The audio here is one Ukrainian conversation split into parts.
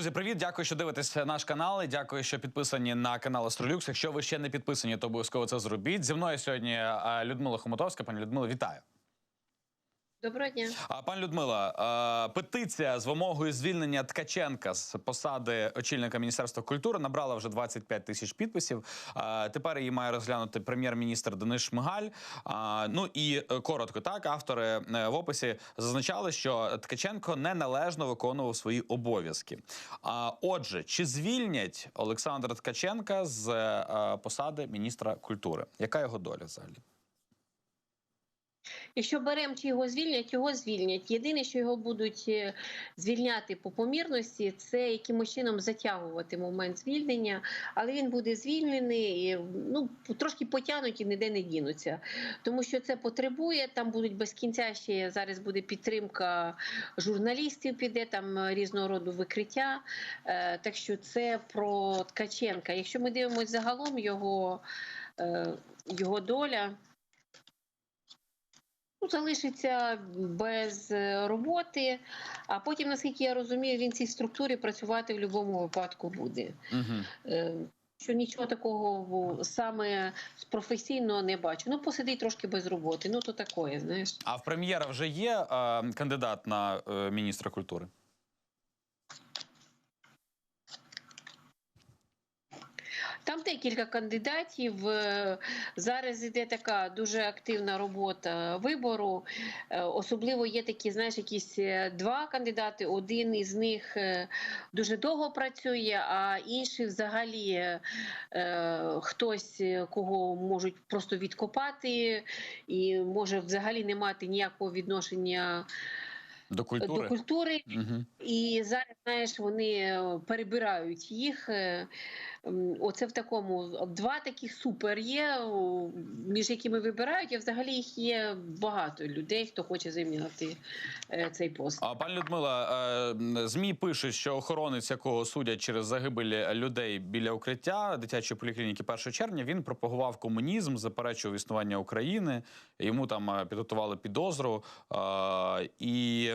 Друзі, привіт! Дякую, що дивитеся наш канал. і Дякую, що підписані на канал Астролюкс. Якщо ви ще не підписані, то обов'язково це зробіть. Зі мною сьогодні е, Людмила Хомутовська. Пані Людмила, вітаю. Доброго дня. А пані Людмила, петиція з вимогою звільнення Ткаченка з посади очільника міністерства культури набрала вже 25 тисяч підписів. Тепер її має розглянути прем'єр-міністр Денис Шмигаль. Ну і е, коротко, так автори е, в описі зазначали, що Ткаченко неналежно виконував свої обов'язки. А отже, чи звільнять Олександра Ткаченка з е, посади міністра культури? Яка його доля взагалі? Якщо беремо чи його звільнять, його звільнять. Єдине, що його будуть е, звільняти по помірності, це якимось чином затягувати момент звільнення, але він буде звільнений, ну трошки потягнуть ніде не дінуться, тому що це потребує. Там будуть без кінця ще зараз буде підтримка журналістів, піде там е, різного роду викриття. Е, Так що це про Ткаченка. Якщо ми дивимося загалом його, його доля. Ну, залишиться без е, роботи, а потім, наскільки я розумію, він в цій структурі працювати в будь-якому випадку буде. Угу. Що нічого такого саме професійного не бачу. Ну, посидить трошки без роботи. Ну, то такое, знаєш. А в прем'єра вже є е, кандидат на е, міністра культури? Там декілька кандидатів. Е, Зараз іде така дуже активна робота вибору. Е, Особливо є такі, знаєш, якісь е, два кандидати. Один із них дуже довго працює, а інший взагалі хтось, кого можуть просто відкопати, і може взагалі не мати ніякого відношення До культури? до культури. Угу. І зараз, знаєш, вони е, перебирають їх. е, Оце в такому два таких супер є, між якими вибирають. А взагалі їх є багато людей, хто хоче зайняти е, цей пост. А пані Людмила, е, змі пишуть, що охоронець, якого судять через загибель людей біля укриття дитячої поліклініки 1 червня, він пропагував комунізм, заперечував існування України. Йому там е, підготували підозру. Е, І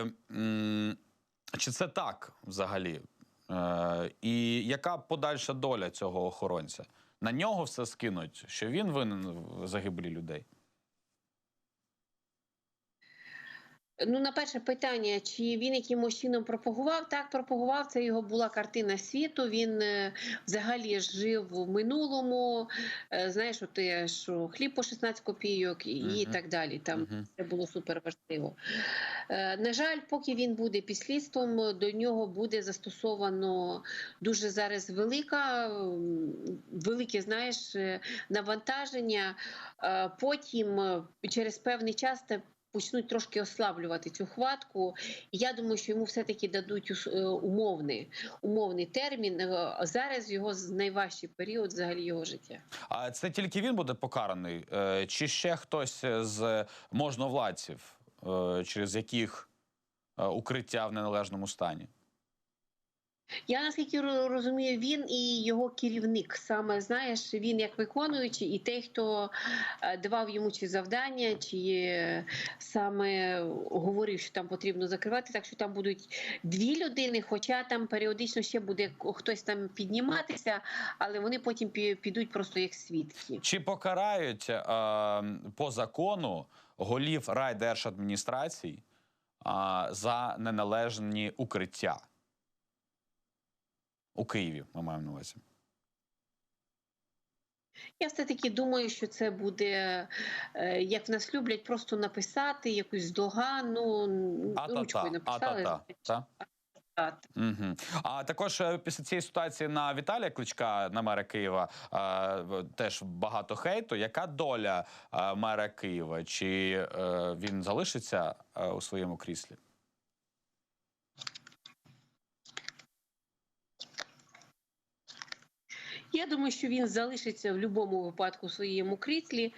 чи це так взагалі? Е, І яка подальша доля цього охоронця? На нього все скинуть, що він винен в загибелі людей. Ну, на перше питання, чи він якимось чином пропагував? Так, пропагував. Це його була картина світу. Він е, взагалі жив в минулому. Е, знаєш, от те, що хліб по 16 копійок і, і Мгм. так далі. Там Мгм. це було супер важливо. Е, на жаль, поки він буде під слідством, до нього буде застосовано дуже зараз велика, велике, знаєш, навантаження. Потім через певний час почнуть трошки ослаблювати цю хватку. І я думаю, що йому все-таки дадуть е, умовний, умовний термін. Е, Зараз його найважчий період взагалі його життя. А це тільки він буде покараний, Е, чи ще хтось з можновладців, через яких укриття в неналежному стані? Я наскільки розумію, він і його керівник. Саме знаєш, він як виконуючий, і той, хто е, давав йому чи завдання, чи е, саме говорив, що там потрібно закривати. Так що там будуть дві людини, хоча там періодично ще буде хтось там підніматися, але вони потім підуть просто як свідки. Чи покарають е, по закону голів райдержадміністрацій е, за неналежні укриття? У Києві ми маємо на увазі. Я все таки думаю, що це буде е, як в нас люблять, просто написати якусь догану, ручкою написали. а-та-та. Угу. А також е, після цієї ситуації на Віталія Кличка, на мера Києва, е, теж багато хейту. Яка доля е, мера Києва? Чи е, він залишиться у своєму кріслі? Я думаю, що він залишиться в будь-якому випадку в своєму кріслі,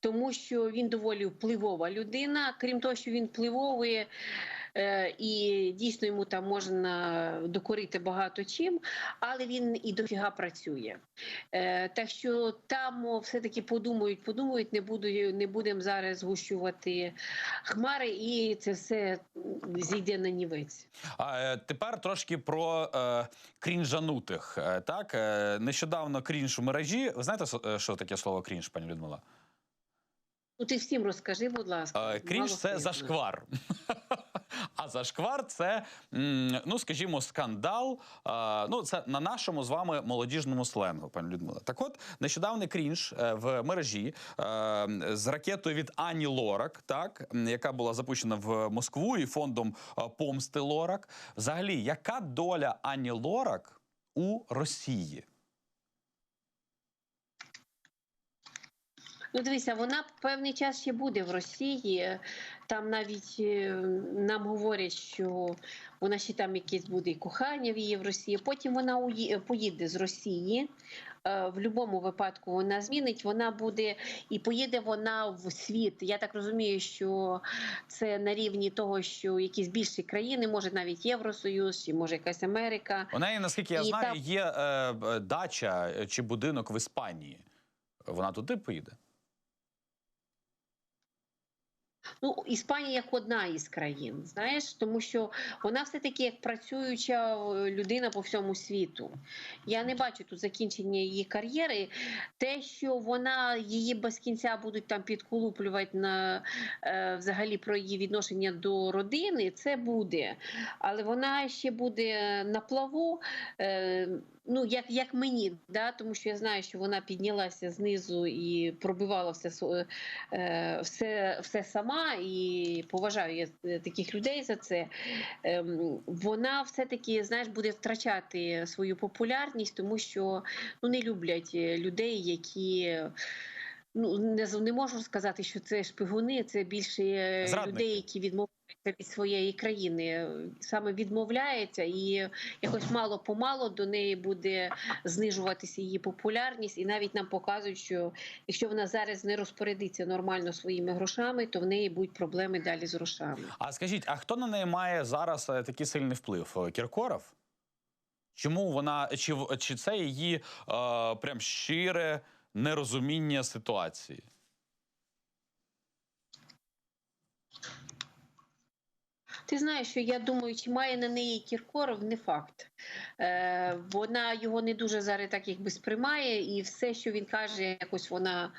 тому що він доволі впливова людина. Крім того, що він впливовий, е, і дійсно йому там можна докорити багато чим, але він і дофіга працює. Е, Так що там все-таки подумають, подумають, не буду не будемо зараз згущувати хмари, і це все зійде на нівець. А е, тепер трошки про е, крінжанутих. Е, так, е, нещодавно крінж у мережі. Ви знаєте, е, що таке слово крінж, пані Людмила? Ну ти всім розкажи, будь ласка. Е, Крінж це зашквар. А зашквар це, ну скажімо, скандал. е, Ну, це на нашому з вами молодіжному сленгу, пані Людмила. Так от, нещодавний крінж е, в мережі з ракетою від Ані Лорак, так, яка була запущена в Москву і фондом помсти Лорак. Взагалі, яка доля Ані Лорак у Росії? Ну, дивися, вона певний час ще буде в Росії. Там навіть е, нам говорять, що вона ще там якесь буде і кохання в її в Росії. Потім вона поїде з Росії. Е, В будь-якому випадку вона змінить, вона буде і поїде вона в світ. Я так розумію, що це на рівні того, що якісь більші країни, може навіть Євросоюз, чи може якась Америка. У неї, наскільки я І знаю, там- є е, дача чи будинок в Іспанії. Вона туди поїде. Ну, Іспанія як одна із країн, знаєш, тому що вона все таки як працююча е, людина по всьому світу. Я не бачу тут закінчення її кар'єри. Те, що вона її без кінця будуть там підколуплювати на е, взагалі про її відношення до родини, це буде. Але вона ще буде на плаву. Е, Ну, як, як мені, да? тому що я знаю, що вона піднялася знизу і пробивала все, е, все, все сама, і поважаю я е, таких людей за це. Ем, Вона все-таки знаєш, буде втрачати свою популярність, тому що ну, не люблять е, людей, які. Ну, не, не можу сказати, що це шпигуни, це більше Зрадники. людей, які відмовляються від своєї країни, саме відмовляється, і якось мало помало до неї буде знижуватися її популярність. І навіть нам показують, що якщо вона зараз не розпорядиться нормально своїми грошами, то в неї будуть проблеми далі з грошами. А скажіть, а хто на неї має зараз е, такий сильний вплив? Е, Кіркоров? Чому вона чи, чи це її е, прям щире нерозуміння ситуації? Ти знаєш, що я думаю, чи має на неї Кіркоров, не факт. Е, вона його не дуже зараз так якби сприймає, і все, що він каже, якось вона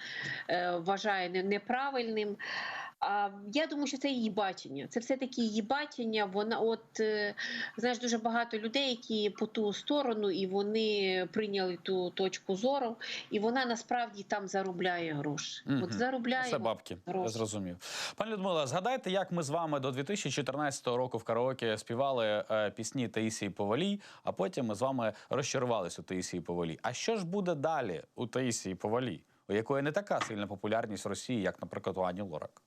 е, вважає не- неправильним. А я думаю, що це її бачення. Це все таки її бачення. Вона, от е, знаєш, дуже багато людей, які по ту сторону, і вони прийняли ту точку зору, і вона насправді там заробляє гроші. Мгм. От заробляє Це бабки. Я зрозумів. Пані Людмила, згадайте, як ми з вами до 2014 року в караоке співали е, пісні Таїсії Повалій, а потім ми з вами розчарувалися у Таїсії Повалій. А що ж буде далі у Таїсії Повалій, у якої не така сильна популярність в Росії, як, наприклад, у Ані Лорак?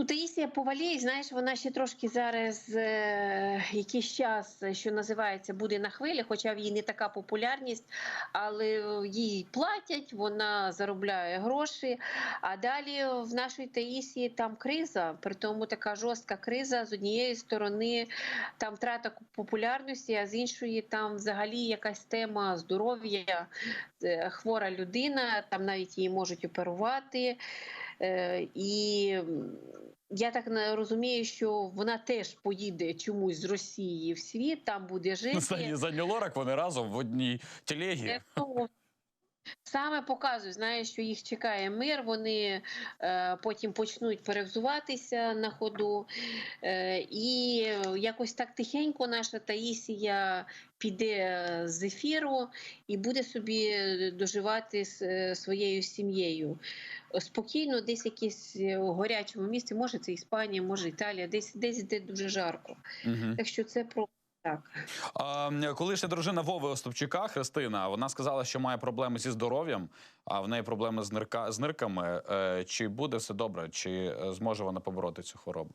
Ну, Таїсія Повалій, знаєш, вона ще трошки зараз е, якийсь час, е, що називається, буде на хвилі, хоча в її не така популярність, але їй платять, вона заробляє гроші. А далі в нашій Таїсії там криза, при тому така жорстка криза. З однієї сторони там втрата популярності, а з іншої там взагалі якась тема здоров'я, е, хвора людина, там навіть її можуть оперувати. Е, І я так розумію, що вона теж поїде чомусь з Росії в світ, там буде жити. За, за Лорак вони разом в одній телегі. Е, ну, Саме показує, знаєш, що їх чекає мир, вони е, потім почнуть перевзуватися на ходу. Е, і якось так тихенько наша Таїсія піде з ефіру і буде собі доживати з е, своєю сім'єю. Спокійно, десь якесь е, у гарячому місці, може це Іспанія, може Італія, десь десь де дуже жарко. Угу. Так що це про так. А, колишня дружина Вови Остапчука Христина, вона сказала, що має проблеми зі здоров'ям, а в неї проблеми з, нирка, з нирками. Е, Чи буде все добре, чи е, зможе вона побороти цю хворобу?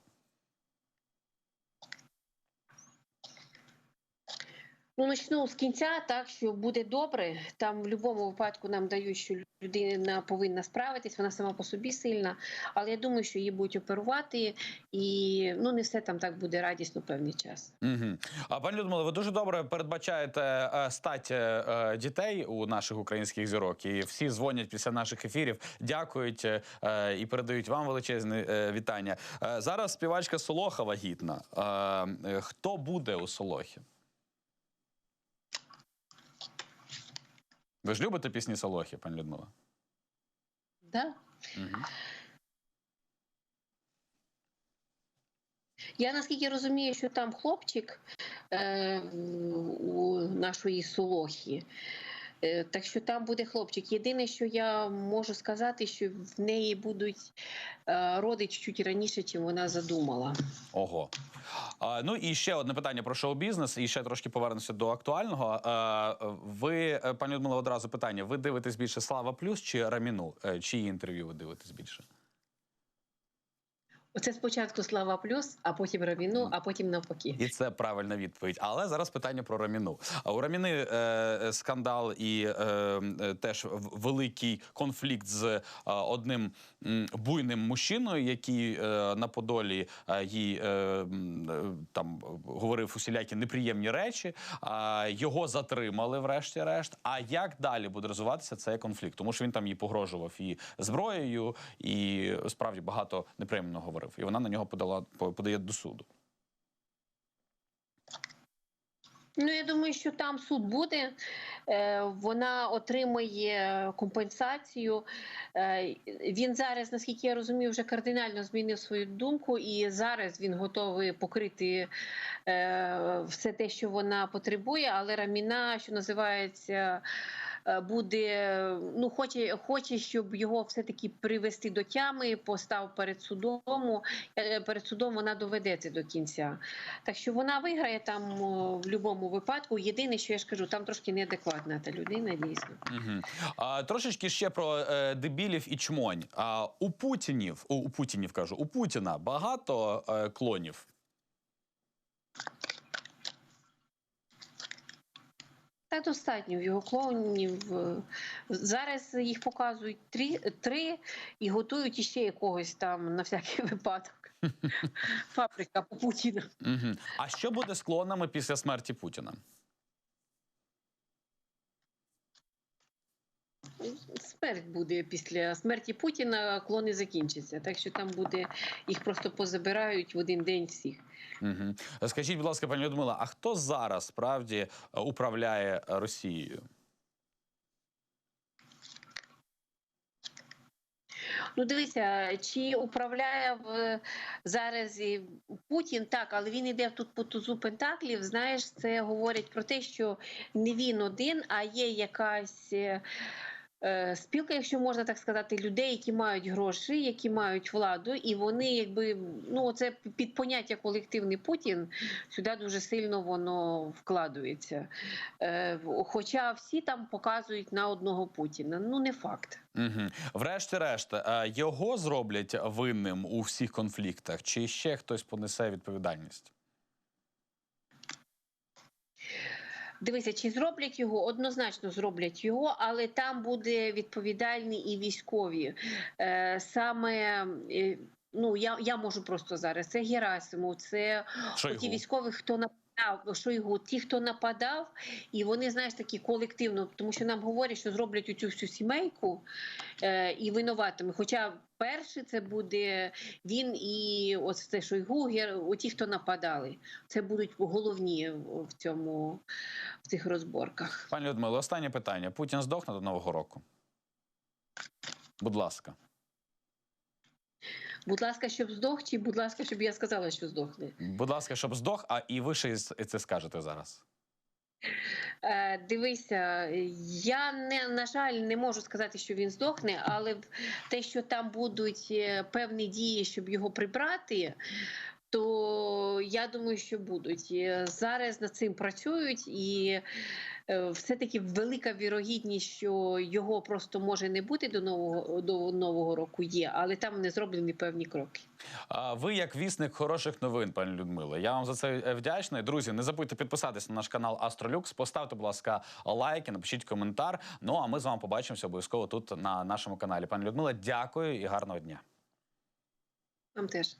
Ну, почну з кінця, так що буде добре. Там в будь-якому випадку нам дають, що людина повинна справитись, вона сама по собі сильна. Але я думаю, що її будуть оперувати, і ну не все там так буде радісно певний час. Угу. А пані Людмила, ви дуже добре передбачаєте е, стать е, е, дітей у наших українських зірок, і всі дзвонять після наших ефірів, дякують і передають вам величезне вітання. Зараз співачка Солоха вагітна. Хто буде у Солохі? Ви ж любите пісні Солохи, пані Людмила? Да? Угу. Я наскільки розумію, що там хлопчик е, у нашої Солохи. Е, Так що там буде хлопчик. Єдине, що я можу сказати, що в неї будуть е, роди чуть раніше, ніж вона задумала. Ого. Ну і ще одне питання про шоу-бізнес, і ще трошки повернемося до актуального. Ви, е, пані Людмила, одразу питання: ви дивитесь більше Слава Плюс чи Раміну? Чиї інтерв'ю ви дивитесь більше? Оце спочатку Слава Плюс, а потім Равіну, а потім навпаки. І це правильна відповідь. Але зараз питання про Раміну. А у Раміни е, е, скандал і е, е, теж великий конфлікт з е, одним буйним мужчиною, який е, на Подолі е, їй е, е, там говорив усілякі неприємні речі. А його затримали, врешті-решт. А як далі буде розвиватися цей конфлікт? Тому що він там їй погрожував і зброєю, і справді багато неприємного говорив. І вона на нього подала подає до суду. Ну, я думаю, що там суд буде. Е, Вона отримає компенсацію. Е, Він зараз, наскільки я розумію, вже кардинально змінив свою думку, і зараз він готовий покрити е, все те, що вона потребує. Але Раміна, що називається, буде ну, хоче, хоче, щоб його все-таки привести до тями, постав перед судом. Е, Перед судом вона доведе це до кінця. Так що вона виграє там в будь-якому випадку. Єдине, що я ж кажу, там трошки неадекватна та людина, дійсно. А, трошечки ще про е, дебілів і чмонь. А, у Путінів, у, Путінів кажу, у Путіна багато е, клонів. Та достатньо в його клоунів. е, Зараз їх показують три, три і готують іще якогось там на всякий випадок. Фабрика по Путіна. А що буде з клонами після смерті Путіна? Смерть буде після смерті Путіна, клони закінчаться. Так що там буде їх просто позабирають в один день всіх. Угу. Скажіть, будь ласка, пані Людмила, а хто зараз справді е, управляє е, Росією? Ну, дивися, чи управляє в зараз і Путін так, але він іде тут по тузу пентаклів. Знаєш, це говорить про те, що не він один, а є якась. Е, Спілка, якщо можна так сказати, людей, які мають гроші, які мають владу, і вони, якби ну це під поняття колективний Путін сюди дуже сильно воно вкладується. Е, Хоча всі там показують на одного Путіна. Ну не факт. Угу. Врешті-решт, е, його зроблять винним у всіх конфліктах, чи ще хтось понесе відповідальність? Дивися, чи зроблять його? Однозначно зроблять його, але там буде відповідальні і військові. Е, саме е, ну я, я можу просто зараз. Це Герасимов, це ті військові, хто нападав, Шойгу, ті, хто нападав, і вони, знаєш, такі колективно, тому що нам говорять, що зроблять оцю всю сімейку е, і винуватими. Хоча перший це буде він і ось це Шойгу, оті, хто нападали. Це будуть головні в цьому в цих розборках. Пані Людмила, останнє питання. Путін здохне до Нового року? Будь ласка. Будь ласка, щоб здох, чи будь ласка, щоб я сказала, що здохне. Будь ласка, щоб здох, а і ви ще це скажете зараз. Е, дивися, я не на жаль не можу сказати, що він здохне, але те, що там будуть е, певні дії, щоб його прибрати. То я думаю, що будуть Е, зараз над цим працюють, і е, все-таки велика вірогідність, що його просто може не бути до нового до нового року. Є, але там не зроблені певні кроки. А ви як вісник хороших новин, пані Людмила. Я вам за це е, вдячний. Друзі, не забудьте підписатися на наш канал Астролюкс. Поставте, будь ласка, лайки, напишіть коментар. Ну а ми з вами побачимося обов'язково тут на нашому каналі. Пані Людмила, дякую і гарного дня. Вам теж.